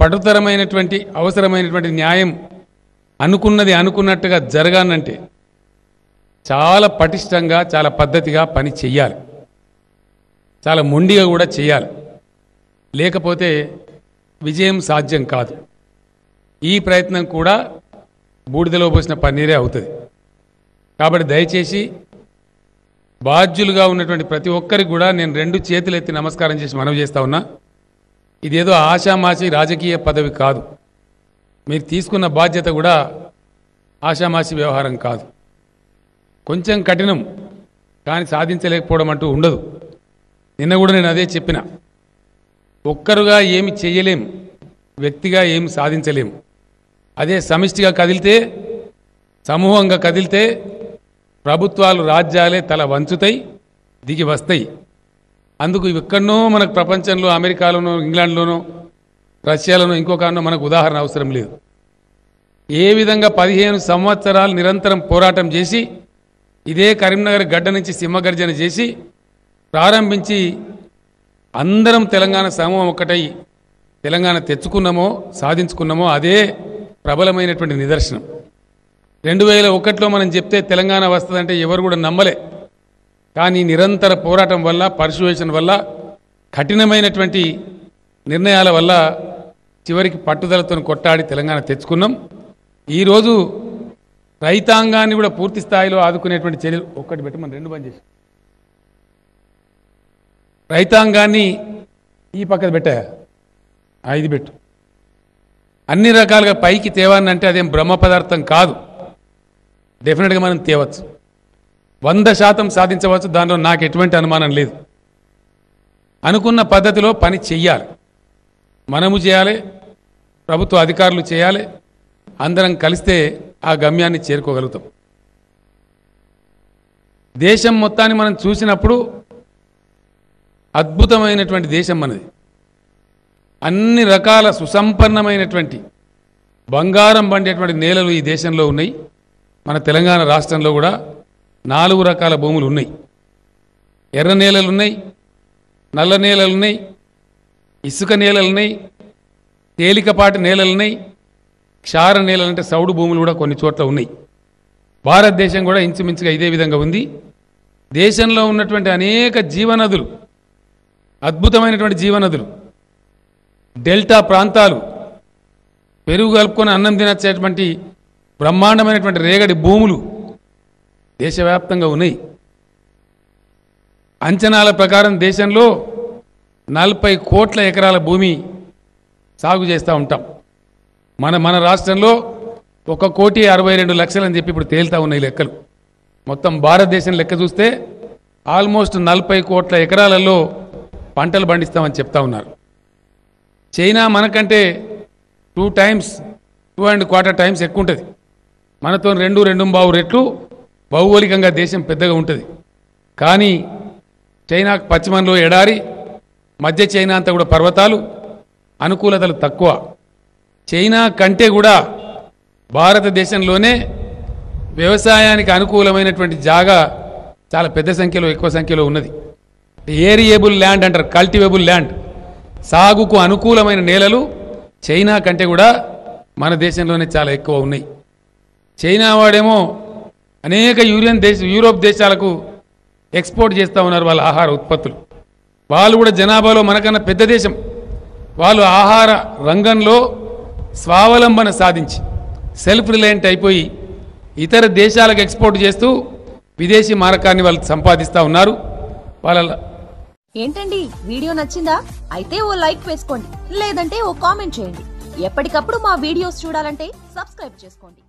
పటుతరమైనటువంటి అవసరమైనటువంటి న్యాయం అనుకున్నది అనుకున్నట్టుగా జరగానంటే చాలా పటిష్టంగా చాలా పద్ధతిగా పని చెయ్యాలి. చాలా మొండిగా కూడా చేయాలి లేకపోతే విజయం సాధ్యం కాదు. ఈ ప్రయత్నం కూడా బూడిదలో పోసిన పన్నీరే అవుతుంది. కాబట్టి దయచేసి బాధ్యులుగా ఉన్నటువంటి ప్రతి ఒక్కరికి కూడా నేను రెండు చేతులు ఎత్తి నమస్కారం చేసి మనవి చేస్తా ఉన్నా. ఇదేదో ఆషామాషి రాజకీయ పదవి కాదు. మీరు తీసుకున్న బాధ్యత కూడా ఆషామాషి వ్యవహారం కాదు. కొంచెం కఠినం కానీ సాధించలేకపోవడం అంటూ ఉండదు. నిన్న కూడా నేను అదే చెప్పిన. ఒక్కరుగా ఏమి చేయలేం వ్యక్తిగా ఏమి సాధించలేము అదే సమిష్టిగా కదిలితే సమూహంగా కదిలితే ప్రభుత్వాలు రాజ్యాలే తల వంచుతాయి దిగి వస్తాయి. అందుకు ఎక్కడనో మనకు ప్రపంచంలో అమెరికాలోనో ఇంగ్లాండ్లోనో రష్యాలోనో ఇంకొకనో మనకు ఉదాహరణ అవసరం లేదు. ఏ విధంగా పదిహేను సంవత్సరాలు నిరంతరం పోరాటం చేసి ఇదే కరీంనగర్ గడ్డ నుంచి సింహగర్జన చేసి ప్రారంభించి అందరం తెలంగాణ సమూహం ఒక్కటై తెలంగాణ తెచ్చుకున్నామో సాధించుకున్నామో అదే ప్రబలమైనటువంటి నిదర్శనం. రెండు వేల ఒకటిలో మనం చెప్తే తెలంగాణ వస్తుందంటే ఎవరు కూడా నమ్మలే. కానీ నిరంతర పోరాటం వల్ల పర్సువేషన్ వల్ల కఠినమైనటువంటి నిర్ణయాల వల్ల చివరికి పట్టుదలతో కొట్టాడి తెలంగాణ తెచ్చుకున్నాం. ఈరోజు రైతాంగాన్ని కూడా పూర్తి స్థాయిలో ఆదుకునేటువంటి చర్యలు ఒక్కటి పెట్టి మనం రెండు బంద్ చేసి రైతాంగాన్ని ఈ పక్కన పెట్టా ఐదు పెట్టు. అన్ని రకాలుగా పైకి తేవాలంటే అదేం బ్రహ్మ పదార్థం కాదు. డెఫినెట్గా మనం తేవచ్చు. వంద శాతం సాధించవచ్చు దానిలో నాకు ఎటువంటి అనుమానం లేదు. అనుకున్న పద్ధతిలో పని చెయ్యాలి. మనము చేయాలి ప్రభుత్వ అధికారులు చేయాలి అందరం కలిస్తే ఆ గమ్యాన్ని చేరుకోగలుగుతాం. దేశం మొత్తాన్ని మనం చూసినప్పుడు అద్భుతమైనటువంటి దేశం మనది. అన్ని రకాల సుసంపన్నమైనటువంటి బంగారం పండేటువంటి నేలలు ఈ దేశంలో ఉన్నాయి. మన తెలంగాణ రాష్ట్రంలో కూడా నాలుగు రకాల భూములు ఉన్నాయి. ఎర్ర నేలలు ఉన్నాయి నల్ల నేలలు ఉన్నాయి ఇసుక నేలలు ఉన్నాయి తేలికపాటి నేలలు ఉన్నాయి క్షార నేలలు అంటే సౌడు భూములు కూడా కొన్ని చోట్ల ఉన్నాయి. భారతదేశం కూడా ఇంచుమించుగా ఇదే విధంగా ఉంది. దేశంలో ఉన్నటువంటి అనేక జీవనదులు అద్భుతమైనటువంటి జీవనదులు డెల్టా ప్రాంతాలు పెరుగు కలుపుకొని అన్నం తినచ్చేటువంటి బ్రహ్మాండమైనటువంటి రేగడి భూములు దేశవ్యాప్తంగా ఉన్నాయి. అంచనాల ప్రకారం దేశంలో నలభై కోట్ల ఎకరాల భూమి సాగు చేస్తూ ఉంటాం. మన మన రాష్ట్రంలో ఒక కోటి అరవై రెండు లక్షలని చెప్పి ఇప్పుడు తేలుతా ఉన్నాయి లెక్కలు. మొత్తం భారతదేశం లెక్క చూస్తే ఆల్మోస్ట్ నలభై కోట్ల ఎకరాలలో పంటలు పండిస్తామని చెప్తా ఉన్నారు. చైనా మనకంటే two times two and quarter times ఎక్కువ ఉంటుంది. మనతో రెండు రెండు బావు రెట్లు భౌగోళికంగా దేశం పెద్దగా ఉంటుంది. కానీ చైనా పశ్చిమంలో ఎడారి మధ్య చైనా అంతా కూడా పర్వతాలు అనుకూలతలు తక్కువ. చైనా కంటే కూడా భారతదేశంలోనే వ్యవసాయానికి అనుకూలమైనటువంటి జాగా చాలా పెద్ద సంఖ్యలో ఎక్కువ సంఖ్యలో ఉన్నది. ఏరియబుల్ ల్యాండ్ అంటారు కల్టివేబుల్ ల్యాండ్. సాగుకు అనుకూలమైన నేలలు చైనా కంటే కూడా మన దేశంలోనే చాలా ఎక్కువ ఉన్నాయి. చైనా వాడేమో అనేక యూరియన్ దేశ యూరోప్ దేశాలకు ఎక్స్పోర్ట్ చేస్తూ ఉన్నారు వాళ్ళ ఆహార ఉత్పత్తులు. వాళ్ళు కూడా జనాభాలో మనకన్నా పెద్ద దేశం. వాళ్ళు ఆహార రంగంలో స్వావలంబన సాధించి సెల్ఫ్ రిలయంట్ అయిపోయి ఇతర దేశాలకు ఎక్స్పోర్ట్ చేస్తూ విదేశీ మారకాన్ని వాళ్ళు సంపాదిస్తూ ఉన్నారు. వాళ్ళ ఏంటండి? వీడియో నచ్చిందా? అయితే ఓ లైక్ వేసుకోండి. లేదంటే ఓ కామెంట్ చేయండి. ఎప్పటికప్పుడు మా వీడియోస్ చూడాలంటే సబ్స్క్రైబ్ చేసుకోండి.